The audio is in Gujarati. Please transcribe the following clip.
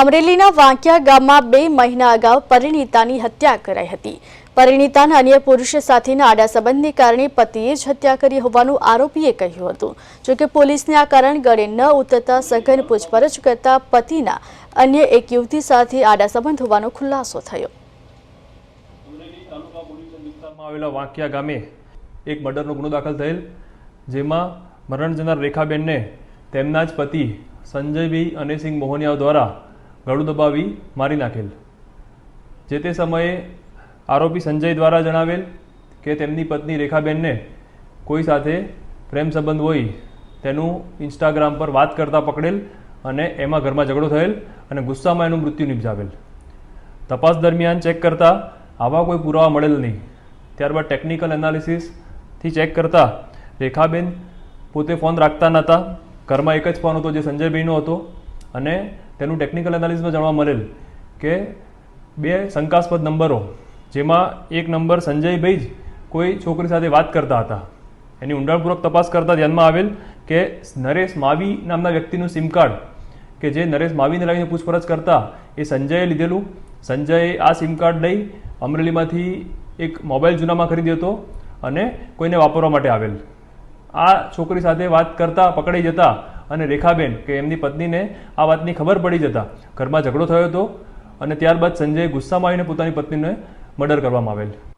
અમરેલીના વાંકિયા ગામમાં બે મહિના અગાઉ પરિણીતાની હત્યા કરાઈ હતી. પરિણીતાના અન્ય પુરુષ સાથેના આડા સંબંધને કારણે પતિએ જ હત્યા કરી હોવાનું આરોપીએ કહ્યું હતું. જોકે પોલીસને આ કારણ ગળે ન ઉતરતા સઘન પૂછપરછ કરતા પતિના અન્ય એક યુવતી સાથે આડા સંબંધ હોવાનો ખુલાસો થયો. આવેલા વાંકિયા ગામે એક મર્ડરનો ગુનો દાખલ થયેલ, જેમાં મરણ જનાર રેખાબેનને તેમના જ પતિ સંજયભાઈ અનેસિંહ મોહનિયા દ્વારા ગળું દબાવી મારી નાખેલ. જે તે સમયે આરોપી સંજય દ્વારા જણાવેલ કે તેમની પત્ની રેખાબેનને કોઈ સાથે પ્રેમ સંબંધ હોય તેનું ઇન્સ્ટાગ્રામ પર વાત કરતા પકડેલ અને એમાં ઘરમાં ઝઘડો થયેલ અને ગુસ્સામાં એનું મૃત્યુ નિપજાવેલ. તપાસ દરમિયાન ચેક કરતા આવા કોઈ પુરાવા મળેલ નહીં. ત્યારબાદ ટેકનિકલ એનાલિસિસથી ચેક કરતા રેખાબેન પોતે ફોન રાખતા નહોતા. ઘરમાં એક જ ફોન હતો જે સંજયભાઈનો હતો અને તેનું ટેકનિકલ એનાલિસિસમાં જાણવા મળેલ કે બે શંકાસ્પદ નંબરો, જેમાં એક નંબર સંજયભાઈ જ કોઈ છોકરી સાથે વાત કરતા હતા. એની ઊંડાણપૂર્વક તપાસ કરતા ધ્યાનમાં આવેલ કે નરેશ માવી નામના વ્યક્તિનું સિમ કાર્ડ કે જે નરેશ માવીને લાવીને પૂછપરછ કરતા એ સંજયે લીધેલું. સંજયે આ સિમ કાર્ડ લઈ અમરેલીમાંથી એક મોબાઈલ જૂનામાં ખરીદ્યો હતો અને કોઈને વાપરવા માટે આવેલ. આ છોકરી સાથે વાત કરતા, પકડાઈ જતા અને રેખાબેન, કે એમની પત્નીને આ વાતની ખબર પડી જતા ઘરમાં ઝઘડો થયો હતો અને ત્યારબાદ સંજયે ગુસ્સામાં આવીને પોતાની પત્નીને મર્ડર કરવામાં આવેલ.